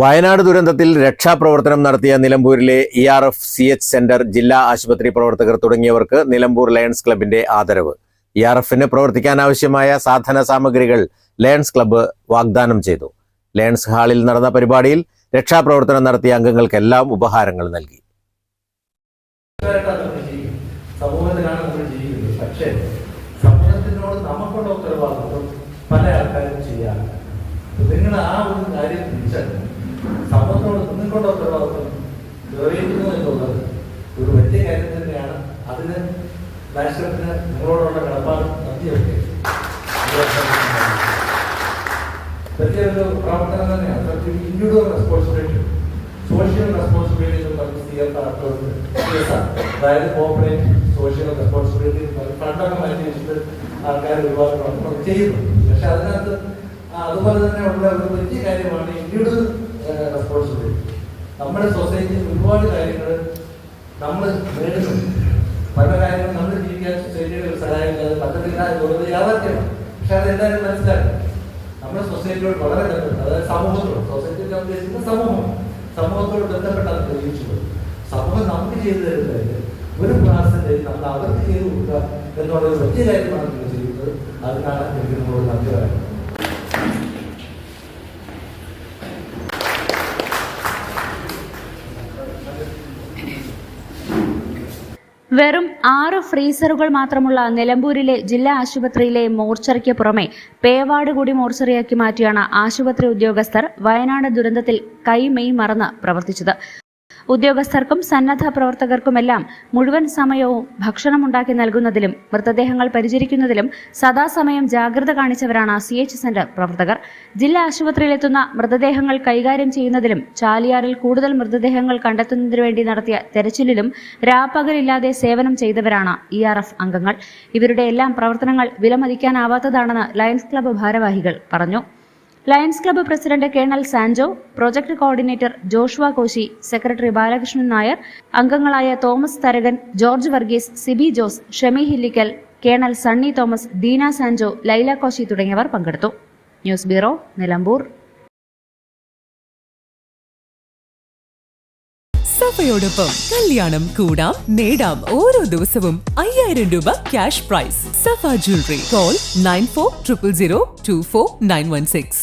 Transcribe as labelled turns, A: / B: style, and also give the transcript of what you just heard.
A: Wayanad ദുരന്തത്തിൽ രക്ഷാപ്രവർത്തനം നടത്തിയ നിലമ്പൂരിലെ E R F C H centre ജില്ലാ ആശുപത്രി പ്രവർത്തകർ തുടങ്ങിയവർക്ക് നിലമ്പൂർ ലയൺസ് ക്ലബിന്റെ ആദരവ്. ഇ ആർ എഫിന് പ്രവർത്തിക്കാനാവശ്യമായ സാധന സാമഗ്രികൾ ലയൺസ് ക്ലബ്ബ് വാഗ്ദാനം ചെയ്തു. ലയൺസ് ഹാളിൽ നടന്ന പരിപാടിയിൽ രക്ഷാപ്രവർത്തനം നടത്തിയ അംഗങ്ങൾക്കെല്ലാം ഉപഹാരങ്ങൾ നൽകി.
B: ഉത്തരവാദിത്വം പല ആൾക്കാരും ചെയ്യാറുണ്ട്. നിങ്ങൾ ആ ഒരു കാര്യം തിരിച്ചറിഞ്ഞു സമൂഹത്തോട് നിങ്ങൾക്കുള്ള ഉത്തരവാദിത്വം നിറവേറ്റുന്നു എന്നുള്ളത് ഒരു വലിയ കാര്യം തന്നെയാണ്. അതിന് രാഷ്ട്രത്തിന് നിങ്ങളോടുള്ള കടപ്പാട് നന്ദിയൊക്കെ വലിയൊരു പ്രവർത്തനം തന്നെയാണ്. ഇൻഡിവിജ്വൽ റെസ്പോൺസിബിലിറ്റി സോഷ്യൽ റെസ്പോൺസിബിലിറ്റി പറഞ്ഞ് സി എഫ് അതായത് കോപ്പറേറ്റ് സോഷ്യൽ റെസ്പോൺസിബിലിറ്റി ഫണ്ടൊക്കെ മാറ്റി വെച്ചിട്ട് ആൾക്കാർ ഒരുപാട് പ്രവർത്തനം ചെയ്യുന്നു പക്ഷെ അതിനകത്ത് അതുപോലെ തന്നെ ഉള്ള ഒരു വലിയ കാര്യമാണ്. ഇൻഡിവിജ്വൽ നമ്മുടെ സൊസൈറ്റിയിൽ ഒരുപാട് കാര്യങ്ങൾ നമ്മൾ നേടുന്നുണ്ട്. പല കാര്യങ്ങൾ നമ്മൾ ജീവിക്കാൻ സൊസൈറ്റിയുടെ ഒരു സഹായമില്ലാതെ പറ്റത്തില്ല എന്നുള്ളത് യാഥാർത്ഥ്യമാണ്. പക്ഷെ അത് എല്ലാവരും മനസ്സിലാക്കണം. നമ്മുടെ സൊസൈറ്റിയോട് വളരെ ബന്ധപ്പെട്ട് അതായത് സമൂഹത്തോട് സൊസൈറ്റിയിൽ ഞാൻ ഉദ്ദേശിക്കുന്ന സമൂഹം സമൂഹത്തോട് ബന്ധപ്പെട്ടാണ് ജീവിച്ചത് സമൂഹം നമുക്ക് ചെയ്തു തരുന്നത് ഒരു പെർസെന്റേജ് നമ്മൾ അവർക്ക് ചെയ്തു കൊടുക്കുക എന്നുള്ള ഒരു വലിയ കാര്യമാണ് നിങ്ങൾ ചെയ്യുന്നത്. അതിനാണ് എനിക്ക് നിങ്ങളോട് നന്ദി പറയുന്നത്.
C: വെറും ആറ് ഫ്രീസറുകൾ മാത്രമുള്ള നിലമ്പൂരിലെ ജില്ലാ ആശുപത്രിയിലെ മോർച്ചറിക്ക് പുറമെ പേവാട് കൂടി മോർച്ചറിയാക്കി മാറ്റിയാണ് ആശുപത്രി ഉദ്യോഗസ്ഥർ വയനാട് ദുരന്തത്തിൽ കൈമെയ് മറന്ന് പ്രവർത്തിച്ചത്. ഉദ്യോഗസ്ഥർക്കും സന്നദ്ധ പ്രവർത്തകർക്കുമെല്ലാം മുഴുവൻ സമയവും ഭക്ഷണം ഉണ്ടാക്കി നൽകുന്നതിലും മൃതദേഹങ്ങൾ പരിചരിക്കുന്നതിലും സദാസമയം ജാഗ്രത കാണിച്ചവരാണ് സി എച്ച് സെന്റർ പ്രവർത്തകർ. ജില്ലാ ആശുപത്രിയിലെത്തുന്ന മൃതദേഹങ്ങൾ കൈകാര്യം ചെയ്യുന്നതിലും ചാലിയാറിൽ കൂടുതൽ മൃതദേഹങ്ങൾ കണ്ടെത്തുന്നതിനു വേണ്ടി നടത്തിയ തെരച്ചിലിലും രാപ്പകലില്ലാതെ സേവനം ചെയ്തവരാണ് ഇ ആർ എഫ് അംഗങ്ങൾ. ഇവരുടെ എല്ലാം പ്രവർത്തനങ്ങൾ വിലമതിക്കാനാവാത്തതാണെന്ന് ലയൺസ് ക്ലബ് ഭാരവാഹികൾ പറഞ്ഞു. Lions club president colonel Sanjo project coordinator Joshua Koshy secretary Balakrishnan Nair അംഗങ്ങളായ Thomas Tharakan George Varghese Siby Jose Shemi Hillikkal colonel Sunny Thomas Deena Sanjo Laila Koshy തുടങ്ങിയവർ പങ്കെടുത്തു. News bureau Nilambur.
D: സഫയോടൊപ്പം കല്യാണം കൂടാം നേടാം ഓരോ ദിവസവും അയ്യായിരം രൂപ cash prize. Safa jewellery call nine four triple zero two four nine one six